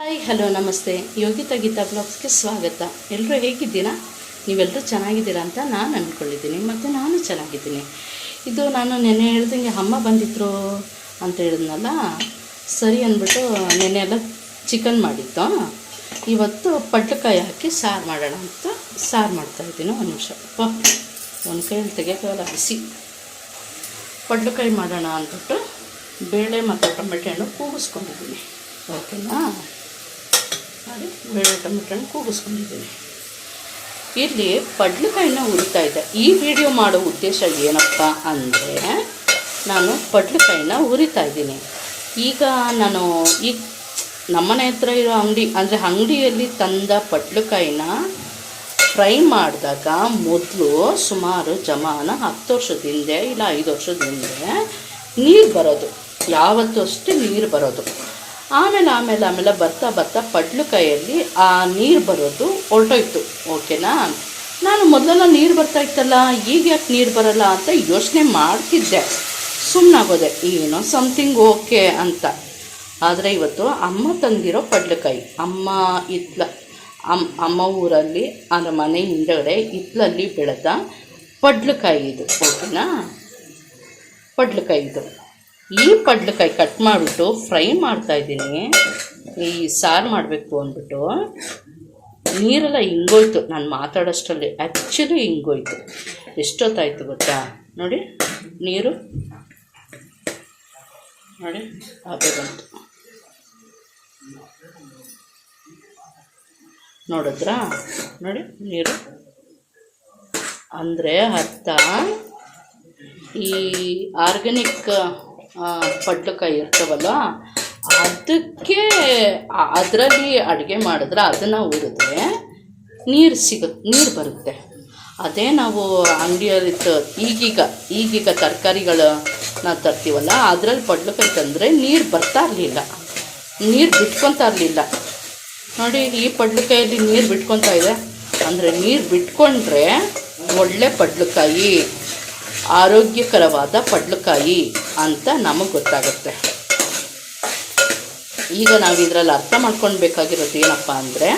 Hi, hello, ನಮಸ್ತೆ. ಯೋಗಿತಾ ಗೀತಾ ಬ್ಲಾಗ್ಸ್ಗೆ ಸ್ವಾಗತ. ಎಲ್ಲರೂ ಹೇಗಿದ್ದೀರಾ? ನೀವೆಲ್ಲರೂ ಚೆನ್ನಾಗಿದ್ದೀರಾ ಅಂತ ನಾನು ಅಂದ್ಕೊಂಡಿದ್ದೀನಿ. ಮತ್ತು ನಾನು ಚೆನ್ನಾಗಿದ್ದೀನಿ. ಇದು ನಾನು ನೆನ್ನೆ ಹೇಳ್ದಂಗೆ ಅಮ್ಮ ಬಂದಿದ್ರು ಅಂತ ಹೇಳಿದ್ನಲ್ಲ? ಸರಿ ಅಂದ್ಬಿಟ್ಟು ನೆನ್ನೆ ಎಲ್ಲ ಚಿಕನ್ ಮಾಡಿತ್ತು ಇವತ್ತು ಪಡ್ಲಕಾಯಿ ಹಾಕಿ ಸಾರು ಮಾಡೋಣ ಅಂತ ಸಾರು ಮಾಡ್ತಾಯಿದ್ದೀನಿ ಒಂದು ನಿಮಿಷ. ಒಂದು ಕೈಯಲ್ಲಿ ತೆಗೆಯೋಕ್ಕಾಗಲ್ಲ ಬಿಸಿ. ಪಡ್ಲಕಾಯಿ ಮಾಡೋಣ ಅಂದ್ಬಿಟ್ಟು ಬೇಳೆ ಮತ್ತು ಟೊಮೆಟೆ ಹಣ್ಣು ಕೂಗಿಸ್ಕೊಂಡಿದ್ದೀನಿ. ಓಕೆನಾ? ಮಾಡಿ ಕೂಗಿಸ್ಕೊಂಡಿದ್ದೀನಿ ಇಲ್ಲಿ ಪಡ್ಲಕಾಯಿನ ಹುರಿತಾ ಇದ್ದೆ ಈ ವಿಡಿಯೋ ಮಾಡೋ ಉದ್ದೇಶ ಏನಪ್ಪ ಅಂದರೆ, ನಾನು ಪಡ್ಲಕಾಯಿನ ಹುರಿತಾ ಇದ್ದೀನಿ. ಈಗ ನಾನು ಈ ನಮ್ಮನೆ ಹತ್ರ ಇರೋ ಅಂಗಡಿ, ಅಂದರೆ ಅಂಗಡಿಯಲ್ಲಿ ತಂದ ಪಡ್ಲಕಾಯಿನ ಫ್ರೈ ಮಾಡಿದಾಗ ಮೊದಲು ಸುಮಾರು ಜಮಾನ ಹತ್ತು ವರ್ಷದ ಹಿಂದೆ ಇಲ್ಲ ಐದು ವರ್ಷದ ಹಿಂದೆ ನೀರು ಬರೋದು. ಯಾವತ್ತೂ ಅಷ್ಟೇ ನೀರು ಬರೋದು. ಆಮೇಲೆ ಆಮೇಲೆ ಆಮೇಲೆ ಬರ್ತಾ ಬರ್ತಾ ಪಡ್ಲುಕಾಯಲ್ಲಿ ಆ ನೀರು ಬರೋದು ಹೊರಟೋಯ್ತು. ಓಕೆನಾ? ನಾನು ಮೊದಲೆಲ್ಲ ನೀರು ಬರ್ತಾ ಇತ್ತಲ್ಲ, ಈಗ ಯಾಕೆ ನೀರು ಬರಲ್ಲ ಅಂತ ಯೋಚನೆ ಮಾಡ್ತಿದ್ದೆ. ಸುಮ್ಮನಾಗೋದೆ ಏನೋ ಸಮಥಿಂಗ್ ಓಕೆ ಅಂತ. ಆದರೆ ಇವತ್ತು ಅಮ್ಮ ತಂದಿರೋ ಪಡ್ಲಕಾಯಿ ಅಮ್ಮ ಇತ್ಲ ಅಮ್ಮ ಅಮ್ಮ ಊರಲ್ಲಿ, ಅದರ ಮನೆ ಹಿಂದಗಡೆ ಇತ್ಲಲ್ಲಿ ಬೆಳೆದ ಪಡ್ಲಕಾಯಿ ಇದು, ಓಕೆನಾ? ಪಡ್ಲಕಾಯಿ ಇದು. ಈ ಪಡ್ಲಕಾಯಿ ಕಟ್ ಮಾಡಿಬಿಟ್ಟು ಫ್ರೈ ಮಾಡ್ತಾ ಇದ್ದೀನಿ. ಈ ಸಾರು ಮಾಡಬೇಕು ಅಂದ್ಬಿಟ್ಟು. ನೀರೆಲ್ಲ ಹಿಂಗೋಯ್ತು ನಾನು ಮಾತಾಡೋಷ್ಟರಲ್ಲಿ ಆ್ಯಕ್ಚುಲಿ ಹಿಂಗೋಯ್ತು ಎಷ್ಟೊತ್ತಾಯಿತು ಗೊತ್ತಾ? ನೋಡಿ, ನೀರು. ನೋಡಿ ಹಾಗೆ ಬಂತು. ನೋಡಿದ್ರಾ? ನೋಡಿ, ನೀರು. ಅಂದರೆ ಅರ್ಥ ಈ ಆರ್ಗ್ಯಾನಿಕ್ ಪಡ್ಲಕಾಯಿ ಇರ್ತಾವಲ್ಲ, ಅದಕ್ಕೆ ಅದರಲ್ಲಿ ಅಡುಗೆ ಮಾಡಿದ್ರೆ ಅದನ್ನು ಹುರಿದ್ರೆ ನೀರು ಸಿಗುತ್ತೆ ನೀರು ಬರುತ್ತೆ. ಅದೇ ನಾವು ಅಂಗಡಿಯಲ್ಲಿ ಈಗೀಗ ಈಗೀಗ ತರಕಾರಿಗಳು ನಾವು ತರ್ತೀವಲ್ಲ, ಅದರಲ್ಲಿ ಪಡ್ಲಕಾಯಿ ತಂದರೆ ನೀರು ಬರ್ತಾ ಇರಲಿಲ್ಲ. ನೀರು ಬಿಟ್ಕೊತಾ ಇರಲಿಲ್ಲ. ನೋಡಿ, ಈ ಪಡ್ಲಕಾಯಲ್ಲಿ ನೀರು ಬಿಟ್ಕೊತಾ ಇದೆ. ಅಂದರೆ ನೀರು ಬಿಟ್ಕೊಂಡ್ರೆ ಒಳ್ಳೆ ಪಡ್ಲಕಾಯಿ. ಆರೋಗ್ಯಕರವಾದ ಪಡ್ಲಕಾಯಿ ಅಂತ ನಮಗೆ ಗೊತ್ತಾಗುತ್ತೆ. ಈಗ ನಾವು ಇದರಲ್ಲಿ ಅರ್ಥ ಮಾಡ್ಕೊಳ್ಬೇಕಾಗಿರೋದು ಏನಪ್ಪ ಅಂದರೆ,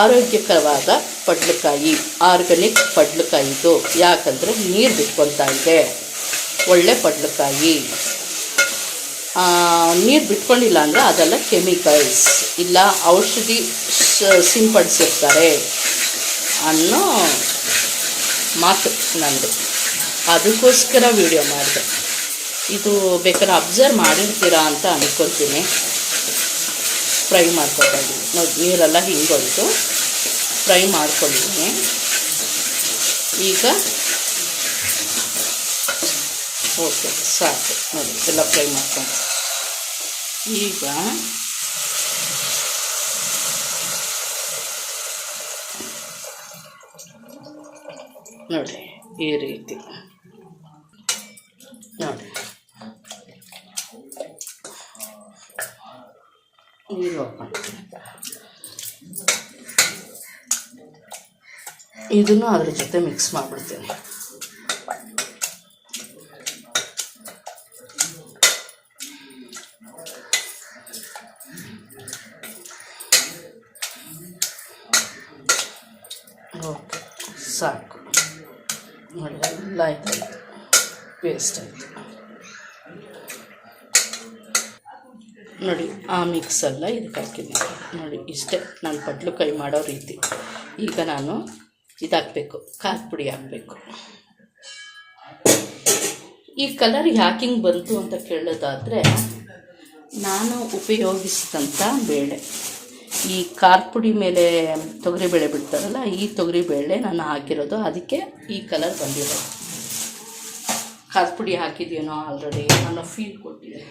ಆರೋಗ್ಯಕರವಾದ ಪಡ್ಲಕಾಯಿ, ಆರ್ಗಾನಿಕ್ ಪಡ್ಲಕಾಯಿದು ಯಾಕಂದರೆ ನೀರು ಬಿಟ್ಕೊತಾ ಇದೆ. ಒಳ್ಳೆ ಪಡ್ಲಕಾಯಿ. ನೀರು ಬಿಟ್ಕೊಂಡಿಲ್ಲ ಅಂದರೆ ಅದೆಲ್ಲ ಕೆಮಿಕಲ್ಸ್, ಇಲ್ಲ ಔಷಧಿ ಸಿಂಪಡಿಸಿರ್ತಾರೆ ಅನ್ನೋ ಮಾತು ನಂದು. ಅದಕ್ಕೋಸ್ಕರ ವಿಡಿಯೋ ಮಾಡಿದೆ. ಇದು ಬೇಕಾದ್ರೆ ಅಬ್ಸರ್ವ್ ಮಾಡಿರ್ತೀರಾ ಅಂತ ಅಂದ್ಕೊಳ್ತೀನಿ ಫ್ರೈ ಮಾಡ್ಕೊಳ್ತೀನಿ ನೋಡಿ, ನೀರೆಲ್ಲ ಹಿಂಗೊಂದು ಫ್ರೈ ಮಾಡ್ಕೊಂಡಿದ್ದೀನಿ. ಈಗ ಓಕೆ ಸಾಕು. ನೋಡಿ, ಎಲ್ಲ ಫ್ರೈ ಮಾಡ್ಕೊಂಡು. ಈಗ ನೋಡಿ, ಈ ರೀತಿ ನೋಡಿ ನೀರು ಇದನ್ನು ಅದ್ರ ಜೊತೆ ಮಿಕ್ಸ್ ಮಾಡಿಬಿಡ್ತೀನಿ. ಓಕೆ ಸಾಕು. ನೋಡಿ ಎಲ್ಲ ಆಯ್ತು. ಪೇಸ್ಟ್ ಆಯಿತು. ನೋಡಿ, ಆ ಮಿಕ್ಸೆಲ್ಲ ಇದಕ್ಕೆ ಹಾಕಿದ್ದೀನಿ. ನೋಡಿ, ಇಷ್ಟೇ. ನಾನು ಪಡ್ಲುಕಾಯಿ ಮಾಡೋ ರೀತಿ. ಈಗ ನಾನು ಇದು ಹಾಕಬೇಕು ಖಾರದ ಪುಡಿ ಹಾಕಬೇಕು. ಈ ಕಲರ್ ಯಾಕೆ ಹಿಂಗೆ ಬಂತು ಅಂತ ಕೇಳೋದಾದರೆ, ನಾನು ಉಪಯೋಗಿಸಿದಂಥ ಬೇಳೆ. ಈ ಖಾರ ಪುಡಿ ಮೇಲೆ ತೊಗರಿಬೇಳೆ ಬಿಡ್ತಾರಲ್ಲ, ಈ ತೊಗರಿ ಬೇಳೆ ನಾನು ಹಾಕಿರೋದು. ಅದಕ್ಕೆ ಈ ಕಲರ್ ಬಂದಿರೋದು. ಖಾರ ಪುಡಿ ಹಾಕಿದ್ದೀನೋ ಆಲ್ರೆಡಿ ಅನ್ನೋ ಫೀಲ್ ಕೊಟ್ಟಿದೆ.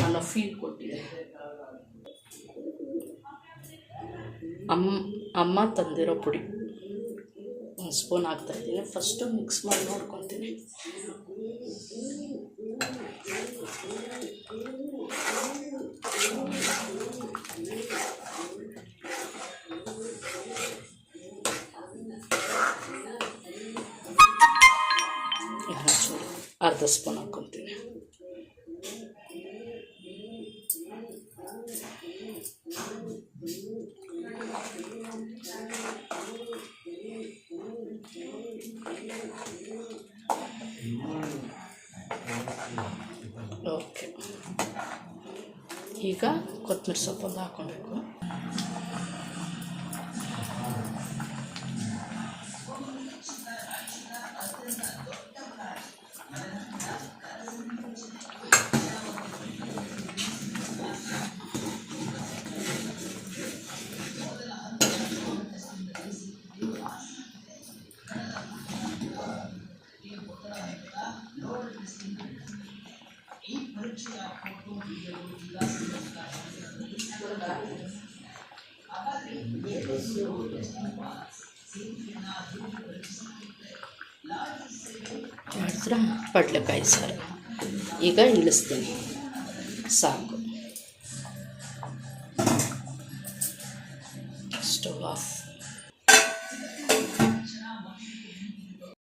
ಅನ್ನೋ ಫೀಲ್ ಕೊಟ್ಟಿದೆ ಅಮ್ಮ ಅಮ್ಮ ತಂದಿರೋ ಪುಡಿ ಒಂದು ಸ್ಪೂನ್ ಹಾಕ್ತಾಯಿದ್ದೀನಿ ಫಸ್ಟು ಮಿಕ್ಸ್ ಮಾಡಿ ನೋಡ್ಕೊತೀನಿ ಒಂಚೂರು ಅರ್ಧ ಸ್ಪೂನ್ ಓಕೆ. ಈಗ ಕೊತ್ತಂಬರಿ ಸೊಪ್ಪನ್ನು ಹಾಕ್ಕೊಳ್ಬೇಕು ಮಾಡಿದ್ರ ಪಡ್ಲೆಕಾಯಿ ಸಾರು ಈಗ ಇಳಿಸ್ತೀನಿ ಸಾಕು